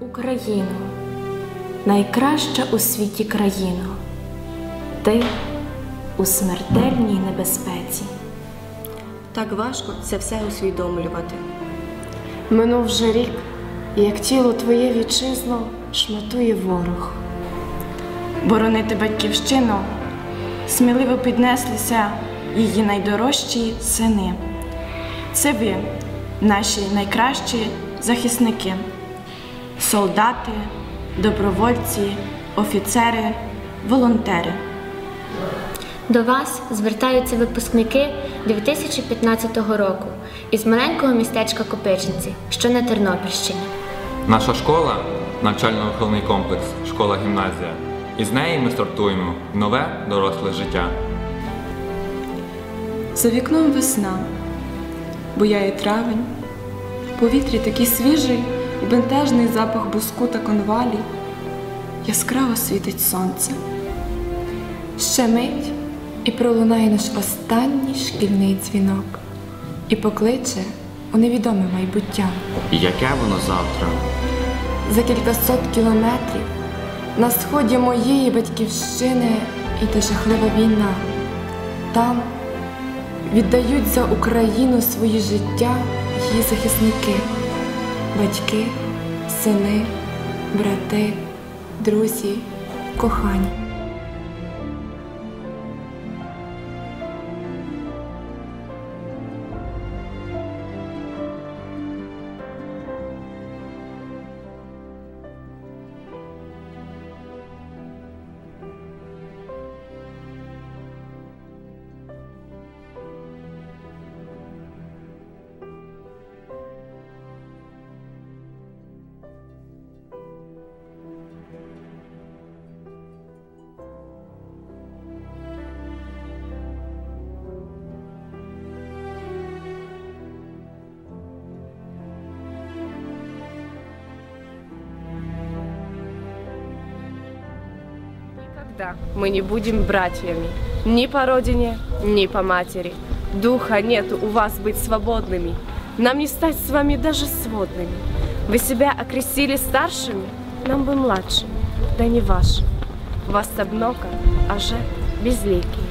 Україно, найкраща у світі країно, ти у смертельній небезпеці. Так важко це все усвідомлювати. Минув вже рік, як тіло твоє вітчизно шматує ворог. Боронити батьківщину сміливо піднеслися її найдорожчі сини. Це ви, наші найкращі захисники, солдати, добровольці, офіцери, волонтери. До вас звертаються випускники 2015 року із маленького містечка Копичниці, що на Тернопільщині. Наша школа навчально-виховний комплекс, школа-гімназія. І з неї ми стартуємо в нове доросле життя. За вікном весна, буяє травень, в повітрі такий свіжий і бентежний запах буску та конвалі. Яскраво світить сонце. Ще мить і пролунає наш останній шкільний дзвінок і покличе у невідоме майбуття. Яке воно завтра? За кількасот кілометрів на сході моєї батьківщини іде жахлива війна. Там віддають за Україну свої життя її захисники, батьки, сини, брати, друзі, кохані. Никогда мы не будем братьями. Ни по родине, ни по матери. Духа нет у вас быть свободными. Нам не стать с вами даже сводными. Вы себя окрестили старшими, нам бы младшими, да не вашими. Вас одноко, а же безликие.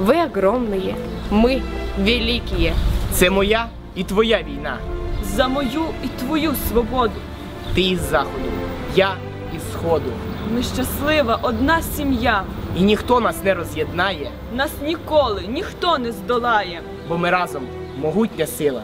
Вы огромные, мы великие. Це моя і твоя війна. За мою і твою свободу. Ти із заходу, я із сходу. Ми щаслива одна сім'я. І ніхто нас не роз'єднає, Нас ніколи ніхто не здолає. бо ми разом могутня сила.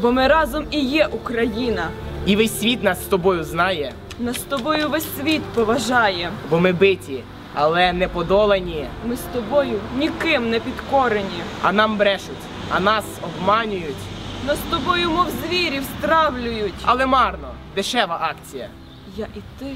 Бо ми разом і є Україна. І весь світ нас з тобою знає, Нас з тобою весь світ поважає. бо ми биті, але не подолані, Ми з тобою ніким не підкорені. а нам брешуть, а нас обманюють. Нас з тобою, мов звірів, стравлюють. Але марно, дешева акція. Я і ти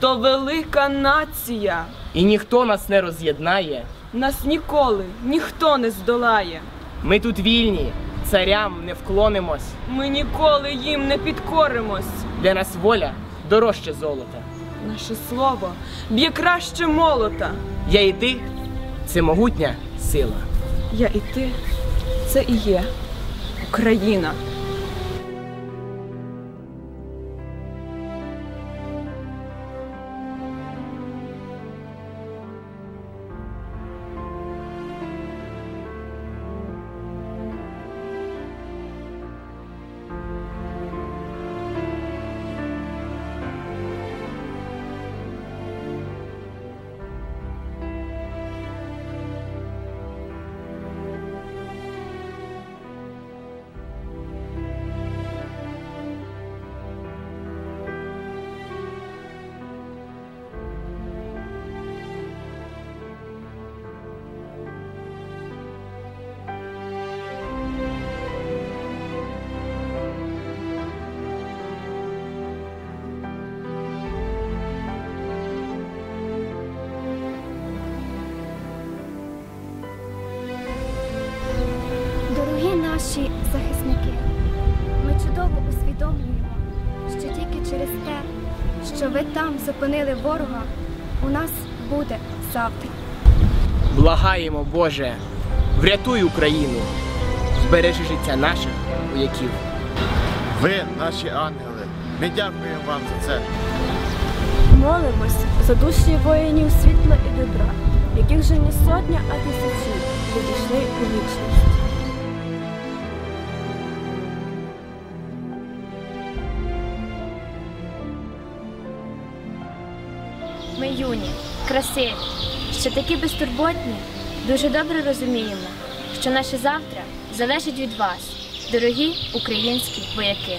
то велика нація. І ніхто нас не роз'єднає. Нас ніколи ніхто не здолає. Ми тут вільні, царям не вклонимось. Ми ніколи їм не підкоримось. Для нас воля дорожче золота. Наше слово б'є краще молота. Я і ти це могутня сила. Я і ти це і є Україна. Через те, що ви там зупинили ворога, у нас буде завтра. Благаємо, Боже, врятуй Україну, збережи життя наших вояків. Ви наші ангели. Ми дякуємо вам за це. Молимось за душі воїнів світла і добра, яких же не сотня, а тисячі відійшли у вічність. Юні, красиві, що такі безтурботні, дуже добре розуміємо, що наше завтра залежить від вас, дорогі українські вояки.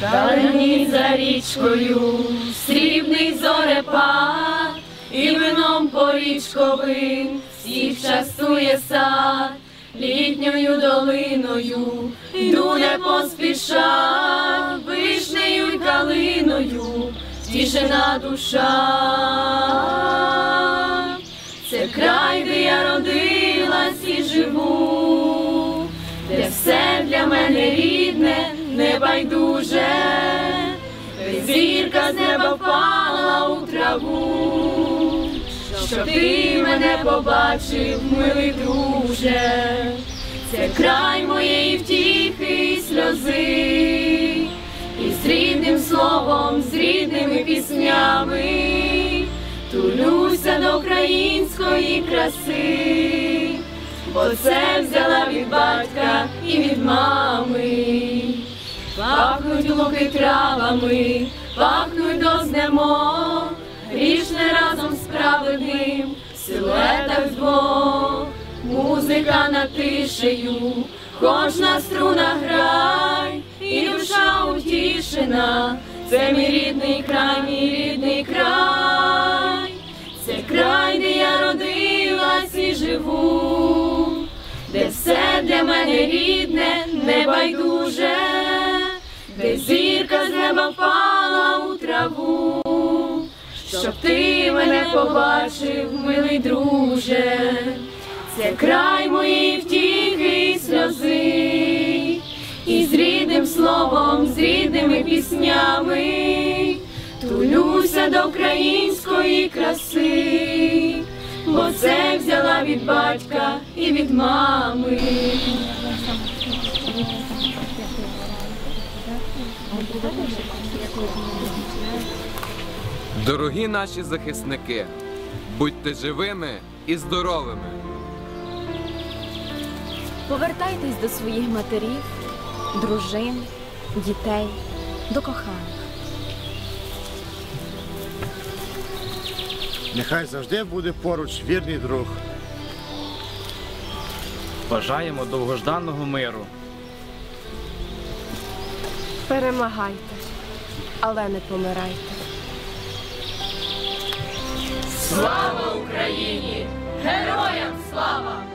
Далині за річкою срібний зорепад, і вином порічковим всіх частує сад, літньою долиною йду не поспіша, вишнею й калиною втішена душа. Це край, де я родилась і живу, де все для мене рідне, небайдуже, зірка з неба впала у траву, щоб ти мене побачив, милий друже, це край моєї втіхи і сльози, словом, з рідними піснями. Тулюся до української краси, бо це взяла від батька і від мами. Пахнуть луки травами, пахнуть дознемо, грішне разом з праведним, в силуетах двох, музика над тишею, кожна струна грай, і душа утішена, це мій рідний край, мій рідний край, це край, де я родилась і живу, де все для мене рідне, небайдуже, де зірка з неба впала у траву, щоб ти мене побачив, милий друже, це край моєї втіхи і сльози, і з рідним словом, з рідними до української краси, бо це взяла від батька і від мами. Дорогі наші захисники, будьте живими і здоровими. Повертайтесь до своїх матерів, дружин, дітей, до коханих. Нехай завжди буде поруч вірний друг. Бажаємо довгожданого миру. Перемагайте, але не помирайте. Слава Україні! Героям слава!